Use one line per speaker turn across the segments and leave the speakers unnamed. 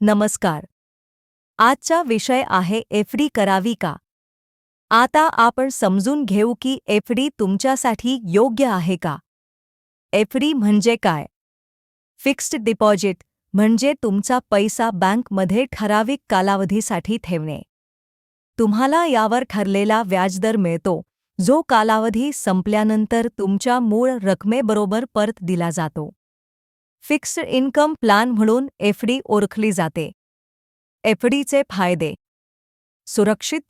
नमस्कार. आजचा विषय आहे एफडी करावी का? आता आपण समजून घेऊ की एफडी तुमच्यासाठी योग्य आहे का? एफडी म्हणजे काय? फिक्स्ड डिपॉझिट म्हणजे तुमचा पैसा बँकमध्ये ठराविक कालावधीसाठी ठेवणे. तुम्हाला यावर ठरलेला व्याजदर मिळतो जो कालावधी संपल्यानंतर तुमच्या मूळ रकमेबरोबर परत दिला जातो. फिक्स्ड इन्कम प्लॅन म्हणून एफडी ओळखली जाते. एफडीचे फायदे. सुरक्षित.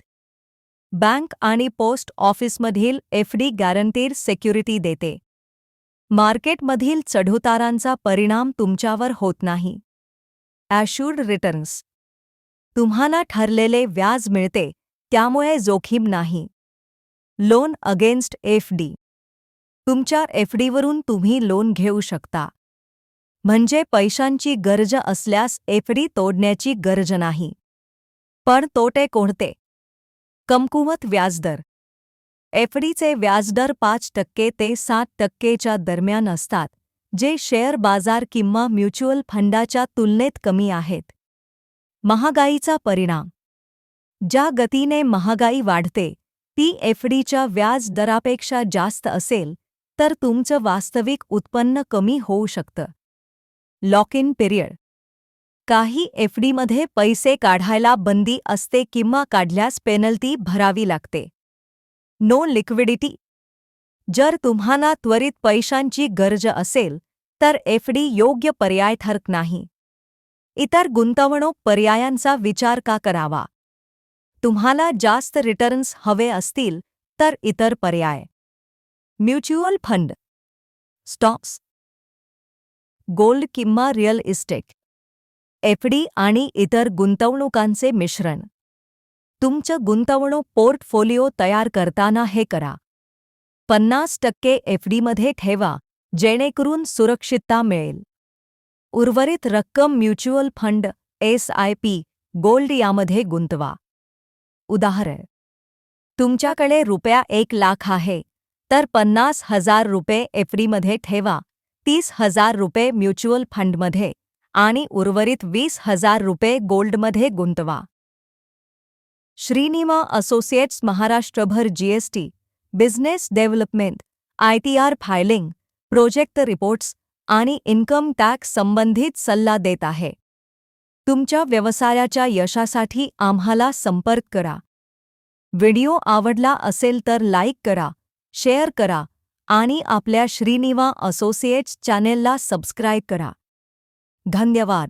बँक आणि पोस्ट ऑफिसमधील एफडी गॅरंटीर सेक्युरिटी देते. मार्केटमधील चढउतारांचा परिणाम तुमच्यावर होत नाही. Assured returns. तुम्हाला ठरलेले व्याज मिळते त्यामुळे जोखीम नाही. Loan against F D. तुमच्या एफडीवरून तुम्ही लोन घेऊ शकता. म्हणजे पैशांची गरज असल्यास एफडी तोडण्याची गरज नाही. पण तोटे कोणते? कमकुवत व्याजदर. एफडीचे व्याजदर पाच टक्के ते सात टक्केच्या दरम्यान असतात जे शेअर बाजार किंवा म्युच्युअल फंडाच्या तुलनेत कमी आहेत. महागाईचा परिणाम. ज्या गतीने महागाई वाढते ती एफडीच्या व्याज दरापेक्षा जास्त असेल तर तुमचं वास्तविक उत्पन्न कमी होऊ शकतं. Lock in period. काही एफडीमध्ये पैसे काढायला बंदी असते किंवा काढल्यास पेनल्टी भरावी लागते. No liquidity. जर तुम्हाला त्वरित पैशांची गरज असेल तर एफडी योग्य पर्याय ठरक नाही. इतर गुंतवणूक पर्यायांचा विचार का करावा? तुम्हाला जास्त रिटर्न्स हवे असतील तर इतर पर्याय. Mutual fund. स्टॉक्स. गोल्ड किंवा रिअल इस्टेट एफडी आणि इतर गुंतवणुकांचे मिश्रण. तुमचं गुंतवणूक पोर्टफोलिओ तयार करताना हे करा. पन्नास टक्के एफडीमध्ये ठेवा जेणेकरून सुरक्षितता मिळेल. उर्वरित रक्कम mutual fund S I P gold यामध्ये गुंतवा. उदाहरण तुमच्याकडे रुपया एक लाख आहे तर पन्नास हजार रुपये एफडीमध्ये ठेवा. तीस हज़ार रुपये म्युच्युअल फंडमध्ये आणि उर्वरित वीस हज़ार रुपये गोल्डमध्ये गुंतवा. श्रीनिमा असोसिएट्स महाराष्ट्रभर GST business development ITR filing, project reports आणि इन्कम टॅक्स संबंधित सल्ला देत आहे. तुमच्या व्यवसायाच्या यशासाठी आम्हाला संपर्क करा. व्हिडिओ आवडला असेल तर लाईक करा, शेअर करा आणि आपल्या श्रीनिवा असोसिएट्स चॅनेलला सबस्क्राईब करा. धन्यवाद.